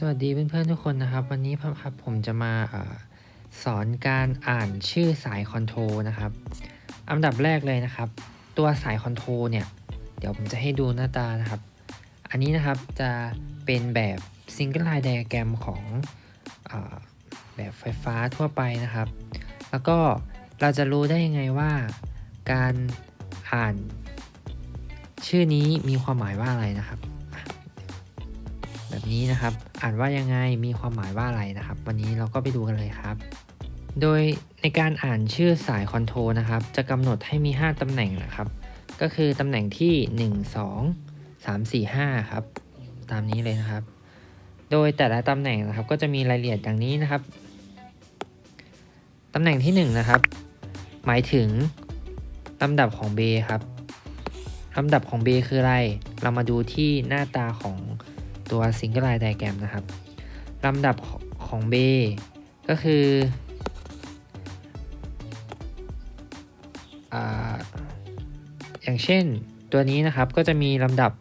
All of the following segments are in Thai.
สวัสดีเพื่อนๆทุกคนนะครับ วันนี้ครับผมจะมาอสอนการอ่านชื่อสายคอนโทรนะครับ อันดับแรกเลยนะครับ ตัวสายคอนโทรเนี่ย เดี๋ยวผมจะให้ดูหน้าตานะครับ อันนี้นะครับจะเป็นแบบซิงเกิลไลน์ไดอะแกรมของอแบบไฟฟ้าทั่วไปนะครับ แล้วก็เราจะรู้ได้ยังไงว่า การอ่านชื่อนี้มีความหมายว่าอะไรนะครับ นี้นะครับ อ่านว่ายังไงมีความหมายว่าอะไรนะครับ วันนี้เราก็ไปดูกันเลยครับ โดยในการอ่านชื่อสายคอนโทรลนะครับ จะกำหนดให้มี 5ตำแหน่งนะครับ ก็คือตำแหน่งที่ 1 2 3 4 5 ครับ ตามนี้เลยนะครับ โดยแต่ละตำแหน่งนะครับ ก็จะมีรายละเอียดดังนี้นะครับตำแหน่งที่1นะครับ หมายถึงลำดับของเบครับลำดับของเบคืออะไร เรามาดูที่หน้าตาของ ตัว Single Line Diagram นะครับลำดับของเบก็คือออย่างเช่นตัวนี้นะครับก็จะมีลำดับ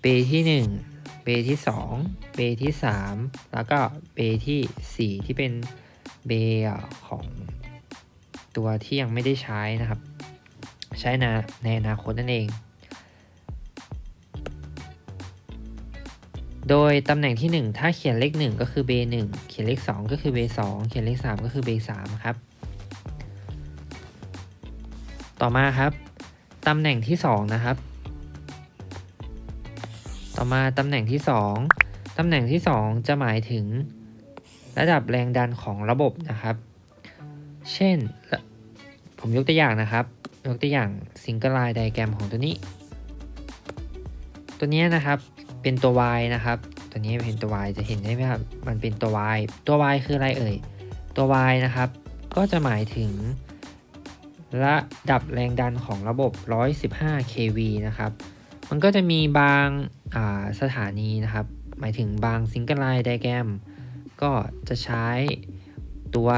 เบที่1เบที่2เบที่ 3 แล้วก็เบที่ 4 ที่เป็นเบของตัวที่ยังไม่ได้ใช้นะครับ ใช้ในในอนาคตนั่นเอง โดยตำแหน่งที่ 1 ถ้าเขียนเลข 1 ก็คือเบ1เขียนเลข 2 ก็คือเบ2เขียนเลข 3 ก็คือเบ3ครับ ต่อมาครับ ตำแหน่งที่ 2 นะครับ ต่อมาตำแหน่งที่ 2 ตำแหน่งที่ 2 จะหมายถึง ระดับแรงดันของระบบนะครับ เช่น ผมยกตัวอย่างนะครับ ยกตัวอย่างซิงเกิลไลน์ไดแกรมของตัวนี้ ตัวนี้นะครับ เป็นตัว y นะครับ ตัวนี้เป็นตัว y จะเห็นได้ไหมครับ มันเป็นตัว y ตัว y คืออะไรเอ่ย ตัว y นะครับ ก็จะหมายถึง ระดับแรงดันของระบบ 115 kV นะครับ มันก็จะมีบางาสถานีนะครับ หมายถึงบางซิงเกิลไลน์ไดแกรมก็จะใช้ตัว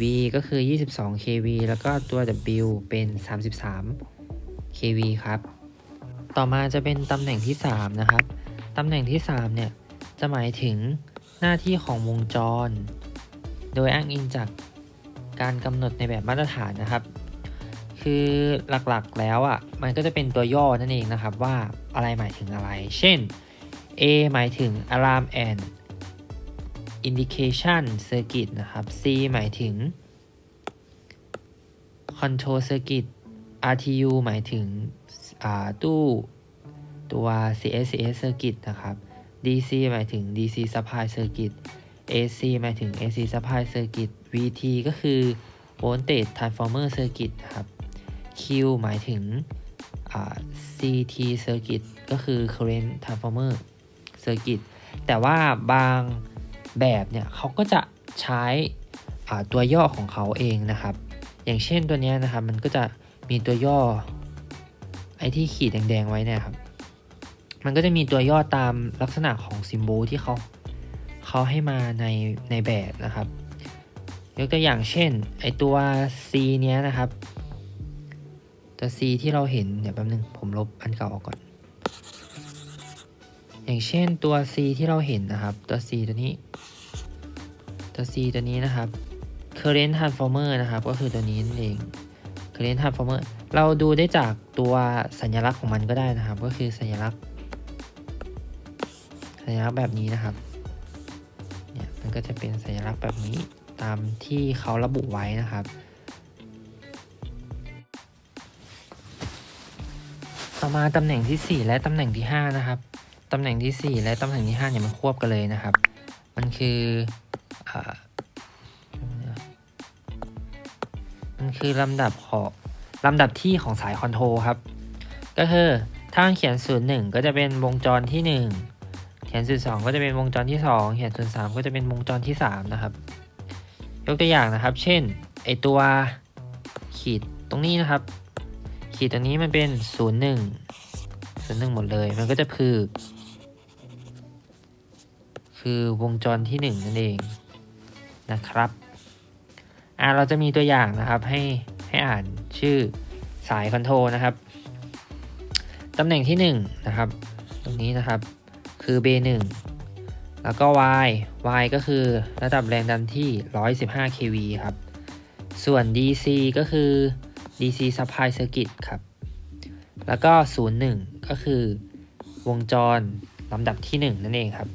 V ก็คือ 22 kV แล้วก็ตัว W เป็น 33 kV ครับ ต่อมาจะเป็นตำแหน่งที่ 3 นะครับ ตำแหน่งที่ 3 เนี่ย จะหมายถึงหน้าที่ของวงจร โดยอ้างอิงจากการกำหนดในแบบมาตรฐานนะครับ คือหลักๆแล้วอะ่ะมันก็จะเป็นตัวย่อนั่นเองนะครับว่าอะไรหมายถึงอะไร เช่น A หมายถึง alarm and indication circuit นะครับ C หมายถึง control circuit RTU หมายถึงตู้ ตัว CSCS circuit นะครับ DC หมายถึง DC supply circuit AC หมายถึง AC supply circuit VT ก็คือ voltage transformer circuit นะครับ Q หมายถึง CT circuit ก็คือ current transformer circuit แต่ว่าบางแบบเนี่ยเขาก็จะใช้ตัวย่อของเขาเองนะครับ อย่างเช่นตัวนี้นะครับมันก็จะมีตัวย่อไอ้ที่ขีดแดงๆไว้เนี่ยครับ มันก็จะมีตัวย่อตามลักษณะของซิมโบลที่เขาเขาให้มาในในแบบนะครับ ยกตัวอย่างเช่นไอตัว C เนี้ยนะครับ ตัว C ที่เราเห็นเดี๋ยวแป๊บนึงผมลบอันเก่าออกก่อน อย่างเช่นตัว C ที่เราเห็นนะครับ ตัว C ตัวนี้ ตัว C ตัวนี้นะครับ current transformer นะครับ ก็คือตัวนี้นั่นเอง current transformer เราดูได้จากตัวสัญลักษณ์ของมันก็ได้นะครับ ก็คือสัญลักษณ์ สัญลักษณ์แบบนี้นะครับ เนี่ยมันก็จะเป็นสัญลักษณ์แบบนี้ตามที่เขาระบุไว้นะครับ ต่อมาตำแหน่งที่ 4 และตำแหน่งที่ 5 นะครับ ตำแหน่งที่ 4 และตำแหน่งที่ 5 เนี่ยมันควบกันเลยนะครับ มันคือมันคือลำดับของลำดับที่ของสายคอนโทรลครับ ก็คือถ้าเขียนศูนย์หนึ่งก็จะเป็นวงจรที่ 1 เขียนศูนย์สองก็จะเป็นวงจรที่2เขียนศูนสามก็จะเป็นวงจรที่3นะครับ ยกตัวอย่างนะครับ เช่นไอตัวขีดตรงนี้นะครับ ขีดตรงนี้มันเป็น 0 1 0 1 หมดเลย มันก็จะคือ คือวงจรที่ 1 นั่นเองนะครับอ่าเราจะมีตัวอย่างนะครับให้ให้อ่านชื่อสายคอนโทรลนะครับตำแหน่งที่ 1 นะครับ ตรงนี้นะครับ คือ B1 แล้วก็ Y Y ก็คือระดับแรงดันที่ 115 kV ครับ ส่วน DC ก็คือ DC supply circuit ครับ แล้วก็ 01 ก็คือวงจรลำดับที่ 1 นั่นเองครับ